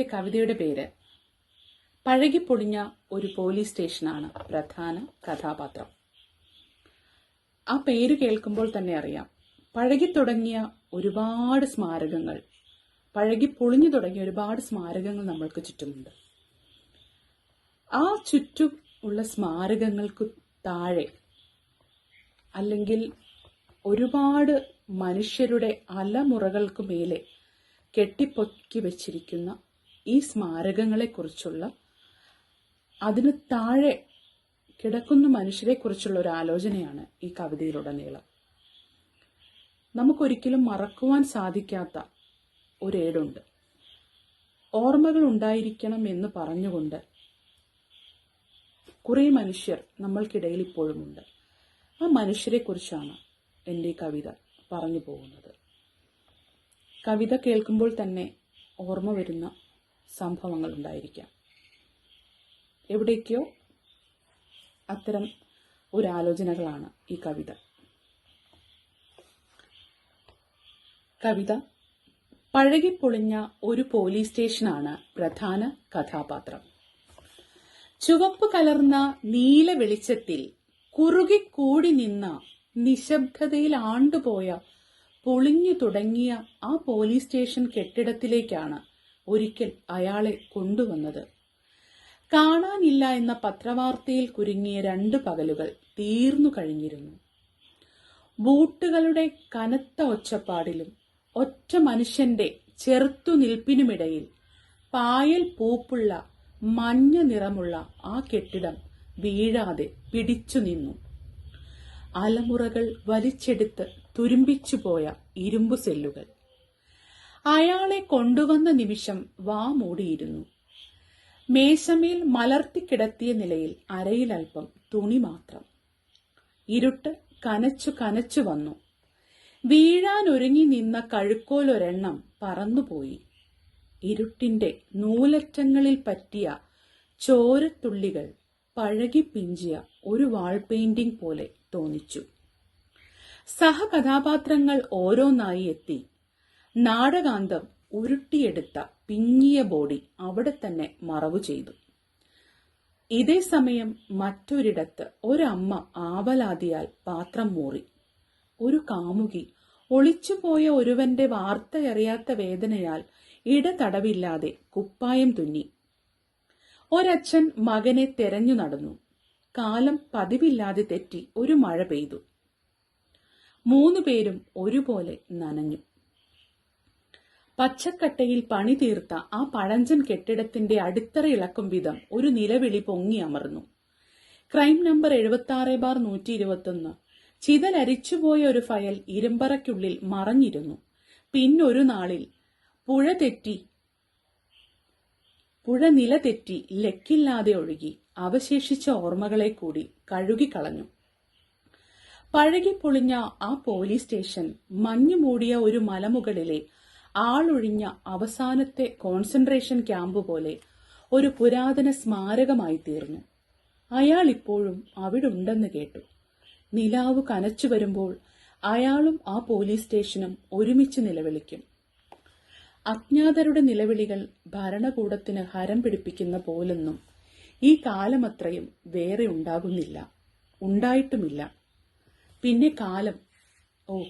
എന്റെ കവിതയുടെ പേര് പഴകിപ്പൊടിഞ്ഞ ഒരു പോലീസ് സ്റ്റേഷനാണ് പ്രധാന കഥാപാത്രം. ആ പേര് കേൾക്കുമ്പോൾ തന്നെ അറിയാം. പഴകിത്തുടങ്ങിയ ഒരുപാട് സ്മാരകങ്ങൾ പഴകി പൊളിഞ്ഞു തുടങ്ങിയ ഒരുപാട് സ്മാരകങ്ങൾ നമ്മൾക്ക് ചുറ്റുമുണ്ട്. ആ ചുറ്റും ഉള്ള സ്മാരകങ്ങൾക്ക് താഴെ അല്ലെങ്കിൽ ഒരുപാട് മനുഷ്യരുടെ അലമുറകൾക്ക് മേലെ കെട്ടിപ്പൊക്കി വെച്ചിരിക്കുന്ന ഈ സ്മാരകങ്ങളെക്കുറിച്ചുള്ള അതിന് താഴെ കിടക്കുന്ന മനുഷ്യരെക്കുറിച്ചുള്ള ഒരു ആലോചനയാണ് ഈ കവിതയിലുടനീളം. നമുക്കൊരിക്കലും മറക്കുവാൻ സാധിക്കാത്ത ഒരേടുണ്ട്. ഓർമ്മകൾ ഉണ്ടായിരിക്കണം എന്ന് പറഞ്ഞുകൊണ്ട് കുറേ മനുഷ്യർ നമ്മൾക്കിടയിൽ ഇപ്പോഴുമുണ്ട്. ആ മനുഷ്യരെക്കുറിച്ചാണ് എന്റെ കവിത പറഞ്ഞു പോകുന്നത്. കവിത കേൾക്കുമ്പോൾ തന്നെ ഓർമ്മ വരുന്ന സംഭവങ്ങൾ ഉണ്ടായിരിക്കാം എവിടേക്കോ അത്തരം ഒരാലോചനകളാണ് ഈ കവിത. കവിത പഴകിപ്പൊളിഞ്ഞ ഒരു പോലീസ് സ്റ്റേഷനാണ് പ്രധാന കഥാപാത്രം. ചുവപ്പ് കലർന്ന നീല വെളിച്ചത്തിൽ കുറുകിക്കൂടി നിന്ന നിശബ്ദതയിൽ ആണ്ടുപോയ പൊളിഞ്ഞു തുടങ്ങിയ ആ പോലീസ് സ്റ്റേഷൻ കെട്ടിടത്തിലേക്കാണ് ഒരിക്കൽ അയാളെ കൊണ്ടുവന്നത്. കാണാനില്ല എന്ന പത്രവാർത്തയിൽ കുരുങ്ങിയ രണ്ട് പകലുകൾ തീർന്നു കഴിഞ്ഞിരുന്നു. ബൂട്ടുകളുടെ കനത്ത ഒച്ചപ്പാടിലും ഒറ്റ മനുഷ്യന്റെ ചെറുത്തുനിൽപ്പിനുമിടയിൽ പായൽ പൂപ്പുള്ള മഞ്ഞ നിറമുള്ള ആ കെട്ടിടം വീഴാതെ പിടിച്ചു നിന്നു. അലമുറകൾ വലിച്ചെടുത്ത് തുരുമ്പിച്ചുപോയ ഇരുമ്പു സെല്ലുകൾ. അയാളെ കൊണ്ടുവന്ന നിമിഷം വാ മൂടിയിരുന്നു. മേശമേൽ മലർത്തിക്കിടത്തിയ നിലയിൽ അരയിലൽപ്പം തുണി മാത്രം. ഇരുട്ട് കനച്ചു കനച്ചു വന്നു. വീഴാൻ ഒരുങ്ങി നിന്ന കഴുക്കോലൊരെണ്ണം പറന്നുപോയി. ഇരുട്ടിന്റെ നൂലറ്റങ്ങളിൽ പറ്റിയ ചോരത്തുള്ളികൾ പഴകി പിഞ്ചിയ ഒരു വാൾ പെയിന്റിംഗ് പോലെ തോന്നിച്ചു. സഹകഥാപാത്രങ്ങൾ ഓരോന്നായി എത്തി. നാടകാന്തം ഉരുട്ടിയെടുത്ത പിങ്ങിയ ബോഡി അവിടെ തന്നെ മറവു ചെയ്തു. ഇതേ സമയം മറ്റൊരിടത്ത് ഒരമ്മ ആവലാതിയാൽ പാത്രം മൂറി. ഒരു കാമുകി ഒളിച്ചുപോയ ഒരുവന്റെ വാർത്ത വാർത്തയറിയാത്ത വേദനയാൽ ഇടതടവില്ലാതെ കുപ്പായം തുന്നി. ഒരച്ഛൻ മകനെ തെരഞ്ഞു നടന്നു. കാലം പതിവില്ലാതെ തെറ്റി ഒരു മഴ പെയ്തു. മൂന്നുപേരും ഒരുപോലെ നനഞ്ഞു. പച്ചക്കട്ടയിൽ പണി തീർത്ത ആ പഴഞ്ചൻ കെട്ടിടത്തിന്റെ അടിത്തറ ഇളക്കും വിധം ഒരു നിലവിളി പൊങ്ങി അമർന്നു. ക്രൈം നമ്പർ എഴുപത്തി ആറ് ബാർ നൂറ്റി ഇരുപത്തൊന്ന് ചിതലരിച്ചുപോയ ഒരു ഫയൽ ഇരുമ്പറയ്ക്കുള്ളിൽ മറഞ്ഞിരുന്നു. പിന്നൊരു നാളിൽ പുഴ തെറ്റി പുഴ നില തെറ്റി ലക്കില്ലാതെ ഒഴുകി. അവശേഷിച്ച ഓർമ്മകളെ കൂടി കഴുകിക്കളഞ്ഞു പഴകിപ്പൊളിഞ്ഞ ആ പോലീസ് സ്റ്റേഷൻ മഞ്ഞു മൂടിയ ഒരു മലമുകളിലെ ആളൊഴിഞ്ഞ അവസാനത്തെ കോൺസെൻട്രേഷൻ ക്യാമ്പ് പോലെ ഒരു പുരാതന സ്മാരകമായി തീർന്നു. അയാൾ ഇപ്പോഴും അവിടെ ഉണ്ടെന്ന് കേട്ടു. നിലാവ് കനച്ചു വരുമ്പോൾ അയാളും ആ പോലീസ് സ്റ്റേഷനും ഒരുമിച്ച് നിലവിളിക്കും. അജ്ഞാതരുടെ നിലവിളികൾ ഭരണകൂടത്തിന് ഹരം പിടിപ്പിക്കുന്ന പോലൊന്നും ഈ കാലമത്രയും വേറെ ഉണ്ടാകുന്നില്ല ഉണ്ടായിട്ടുമില്ല. പിന്നെ കാലം ഓ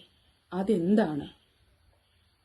അതെന്താണ്?